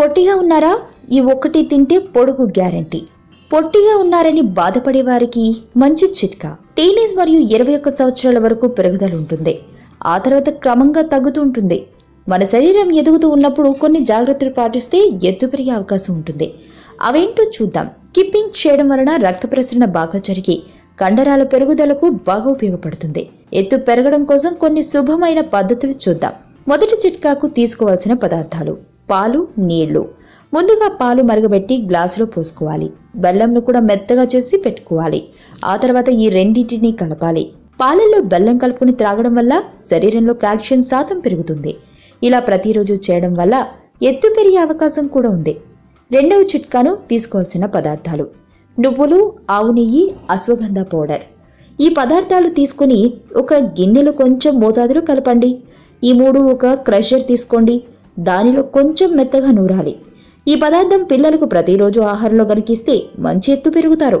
పొట్టిగా ఉన్నారా? ఈ ఒక్కటి తింటే పొడుగు గ్యారంటీ. పొట్టిగా ఉన్నారని బాధపడే వారికి మంచి చిట్కా. టీనేజ్ మరియు ఇరవై ఒక్క సంవత్సరాల వరకు పెరుగుదల ఉంటుంది. ఆ తర్వాత క్రమంగా తగ్గుతూ ఉంటుంది. మన శరీరం ఎదుగుతూ ఉన్నప్పుడు కొన్ని జాగ్రత్తలు పాటిస్తే ఎత్తు పెరిగే అవకాశం ఉంటుంది. అవేంటో చూద్దాం. కిప్పింగ్ చేయడం వలన రక్త ప్రసరణ బాగా జరిగి కండరాల పెరుగుదలకు బాగా ఉపయోగపడుతుంది. ఎత్తు పెరగడం కోసం కొన్ని శుభమైన పద్ధతులు చూద్దాం. మొదటి చిట్కాకు తీసుకోవాల్సిన పదార్థాలు. పాలు నీళ్ళు. ముందుగా పాలు మరగబెట్టి గ్లాసులో పోసుకోవాలి. బెల్లంను కూడా మెత్తగా చేసి పెట్టుకోవాలి. ఆ తర్వాత ఈ రెండింటిని కలపాలి. పాలల్లో బెల్లం కలుపుకుని త్రాగడం వల్ల శరీరంలో కాల్షియం శాతం పెరుగుతుంది. ఇలా ప్రతిరోజు చేయడం వల్ల ఎత్తు పెరిగే అవకాశం కూడా ఉంది. రెండవ చిట్కాను తీసుకోవాల్సిన పదార్థాలు. నువ్వులు ఆవు నెయ్యి అశ్వగంధ పౌడర్. ఈ పదార్థాలు తీసుకుని ఒక గిన్నెలో కొంచెం మోతాదులో కలపండి. ఈ మూడు ఒక క్రషర్ తీసుకోండి. దానిలో కొంచెం మెత్తగా నూరాలి. ఈ పదార్థం పిల్లలకు ప్రతిరోజు ఆహారంలో కనిపిస్తే మంచి ఎత్తు పెరుగుతారు.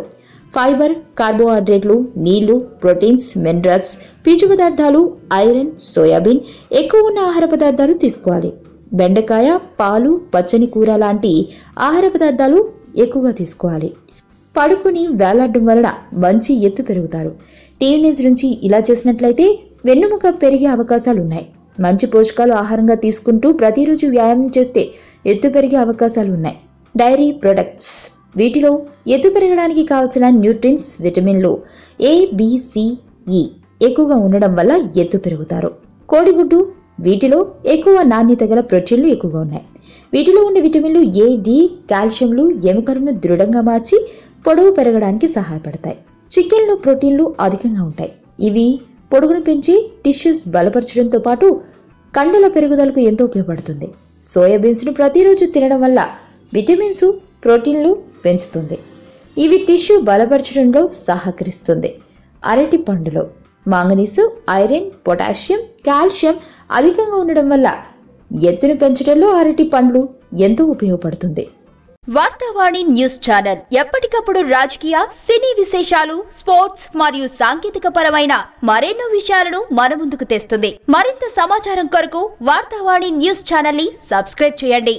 ఫైబర్ కార్బోహైడ్రేట్లు నీళ్ళు ప్రోటీన్స్ మినరల్స్ పీచు పదార్థాలు ఐరన్ సోయాబీన్ ఎక్కువ ఉన్న ఆహార పదార్థాలు తీసుకోవాలి. బెండకాయ పాలు పచ్చని కూర లాంటి ఆహార పదార్థాలు ఎక్కువగా తీసుకోవాలి. పడుకుని వేలాడడం వలన మంచి ఎత్తు పెరుగుతారు. టీనేజ్ నుంచి ఇలా చేసినట్లయితే వెన్నుముక పెరిగే అవకాశాలు ఉన్నాయి మంచి పోషకాలు ఆహారంగా తీసుకుంటూ ప్రతిరోజు వ్యాయామం చేస్తే ఎత్తు పెరిగే అవకాశాలు ఉన్నాయి. Dairy products. వీటిలో ఎత్తు పెరగడానికి కావలసిన న్యూట్రిన్స్ విటమిన్లు ఏబిసిఈ e ఎక్కువగా ఉండడం వల్ల ఎత్తు పెరుగుతారు. కోడిగుడ్డు వీటిలో ఎక్కువ నాణ్యత గల ప్రోటీన్లు ఎక్కువగా ఉన్నాయి. వీటిలో ఉండే విటమిన్లు ఏ డి కాల్షియంలు ఎముకలను దృఢంగా మార్చి పొడవు పెరగడానికి సహాయపడతాయి. చికెన్లో ప్రోటీన్లు అధికంగా ఉంటాయి. ఇవి పొడుగును పెంచి టిష్యూస్ బలపరచడంతో పాటు కండల పెరుగుదలకు ఎంతో ఉపయోగపడుతుంది. సోయాబీన్స్ను ప్రతిరోజు తినడం వల్ల విటమిన్స్ ప్రోటీన్లు పెంచుతుంది. ఇవి టిష్యూ బలపరచడంలో సహకరిస్తుంది. అరటి పండులో మాంగనీసు ఐరన్ పొటాషియం కాల్షియం అధికంగా ఉండడం వల్ల ఎత్తును పెంచడంలో అరటి పండ్లు ఎంతో ఉపయోగపడుతుంది. వార్తావాణి న్యూస్ ఛానల్ ఎప్పటికప్పుడు రాజకీయ సినీ విశేషాలు స్పోర్ట్స్ మరియు సాంకేతిక పరమైన మరెన్నో విషయాలను మన ముందుకు తెస్తుంది. మరింత సమాచారం కొరకు వార్తావాణి న్యూస్ ఛానల్ని సబ్స్క్రైబ్ చేయండి.